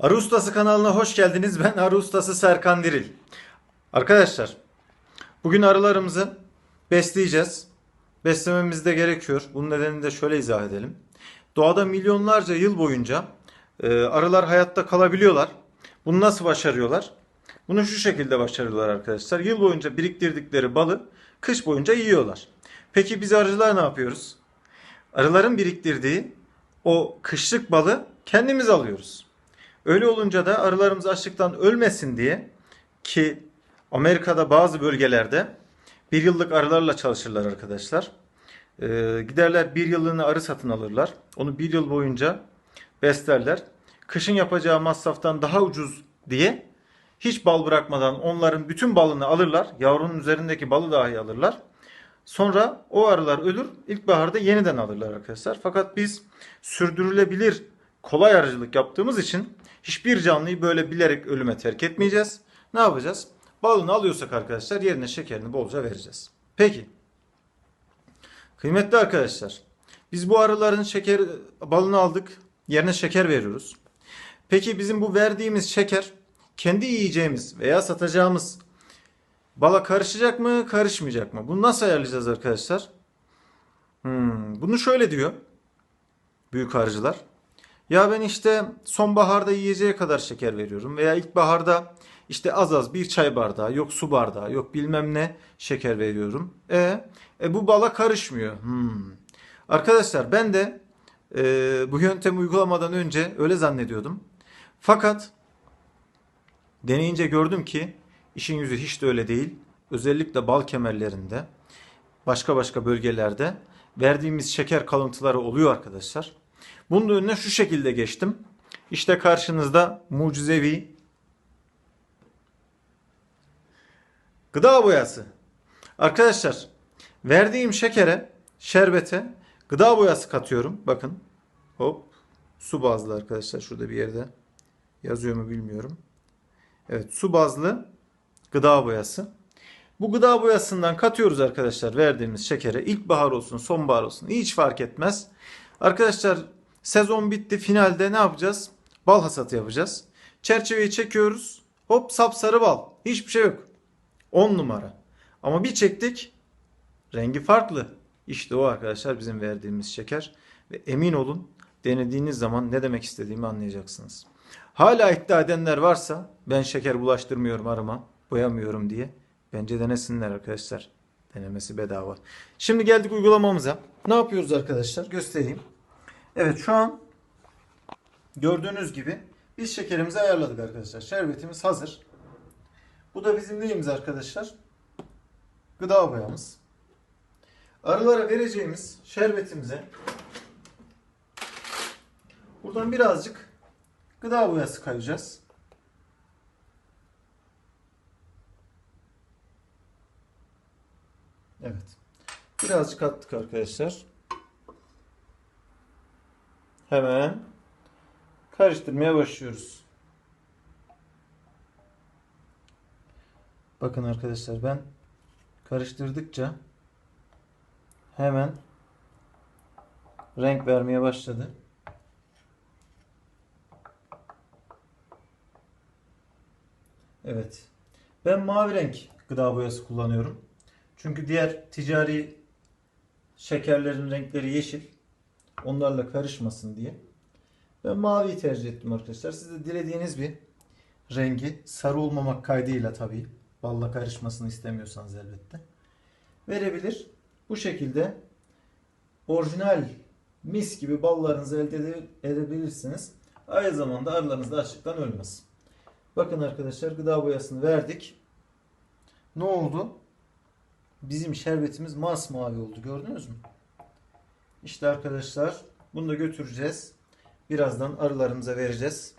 Arı Ustası kanalına hoş geldiniz. Ben Arı Ustası Serkan Diril. Arkadaşlar, bugün arılarımızı besleyeceğiz. Beslememiz de gerekiyor. Bunun nedenini de şöyle izah edelim. Doğada milyonlarca yıl boyunca e, arılar hayatta kalabiliyorlar. Bunu nasıl başarıyorlar? Bunu şu şekilde başarıyorlar arkadaşlar. Yıl boyunca biriktirdikleri balı kış boyunca yiyorlar. Peki biz arıcılar ne yapıyoruz? Arıların biriktirdiği o kışlık balı kendimiz alıyoruz. Öyle olunca da arılarımız açlıktan ölmesin diye ki Amerika'da bazı bölgelerde bir yıllık arılarla çalışırlar arkadaşlar. Ee, giderler bir yıllığına arı satın alırlar. Onu bir yıl boyunca beslerler. Kışın yapacağı masraftan daha ucuz diye hiç bal bırakmadan onların bütün balını alırlar. Yavrunun üzerindeki balı dahi alırlar. Sonra o arılar ölür. İlkbaharda yeniden alırlar arkadaşlar. Fakat biz sürdürülebilir kolay arıcılık yaptığımız için hiçbir canlıyı böyle bilerek ölüme terk etmeyeceğiz. Ne yapacağız? Balını alıyorsak arkadaşlar yerine şekerini bolca vereceğiz. Peki. Kıymetli arkadaşlar. Biz bu arıların şeker balını aldık. Yerine şeker veriyoruz. Peki bizim bu verdiğimiz şeker kendi yiyeceğimiz veya satacağımız bala karışacak mı, karışmayacak mı? Bunu nasıl ayarlayacağız arkadaşlar? Hmm, bunu şöyle diyor büyük arıcılar. Ya ben işte sonbaharda yiyeceğe kadar şeker veriyorum veya ilkbaharda işte az az bir çay bardağı, yok su bardağı, yok bilmem ne şeker veriyorum. E, e bu bala karışmıyor. Hmm. Arkadaşlar ben de e, bu yöntemi uygulamadan önce öyle zannediyordum. Fakat deneyince gördüm ki işin yüzü hiç de öyle değil. Özellikle bal kemerlerinde, başka başka bölgelerde verdiğimiz şeker kalıntıları oluyor arkadaşlar. Bunun önüne şu şekilde geçtim. İşte karşınızda mucizevi gıda boyası. Arkadaşlar verdiğim şekere, şerbete gıda boyası katıyorum. Bakın hop su bazlı arkadaşlar şurada bir yerde yazıyor mu bilmiyorum. Evet su bazlı gıda boyası. Bu gıda boyasından katıyoruz arkadaşlar verdiğimiz şekere. İlkbahar olsun, sonbahar olsun hiç fark etmez. Arkadaşlar sezon bitti. Finalde ne yapacağız? Bal hasatı yapacağız. Çerçeveyi çekiyoruz. Hop sapsarı bal. Hiçbir şey yok. 10 numara. Ama bir çektik. Rengi farklı. İşte o arkadaşlar bizim verdiğimiz şeker. Ve emin olun denediğiniz zaman ne demek istediğimi anlayacaksınız. Hala iddia edenler varsa ben şeker bulaştırmıyorum arıma, boyamıyorum diye. Bence denesinler arkadaşlar. Denemesi bedava. Şimdi geldik uygulamamıza. Ne yapıyoruz arkadaşlar? Göstereyim. Evet şu an gördüğünüz gibi biz şekerimizi ayarladık arkadaşlar. Şerbetimiz hazır. Bu da bizim neyimiz arkadaşlar? Gıda boyamız. Arılara vereceğimiz şerbetimize buradan birazcık gıda boyası kayacağız. Evet. Birazcık attık arkadaşlar. Hemen karıştırmaya başlıyoruz. Bakın arkadaşlar ben karıştırdıkça hemen renk vermeye başladı. Evet. Ben mavi renk gıda boyası kullanıyorum. Çünkü diğer ticari şekerlerin renkleri yeşil. Onlarla karışmasın diye. Ben maviyi tercih ettim arkadaşlar. Siz de dilediğiniz bir rengi sarı olmamak kaydıyla tabii. Balla karışmasını istemiyorsanız elbette. Verebilir. Bu şekilde orijinal mis gibi ballarınızı elde ede- edebilirsiniz. Aynı zamanda arılarınız da açlıktan ölmez. Bakın arkadaşlar gıda boyasını verdik. Ne oldu? Bizim şerbetimiz masmavi oldu. Gördünüz mü? İşte arkadaşlar bunu da götüreceğiz. Birazdan arılarımıza vereceğiz.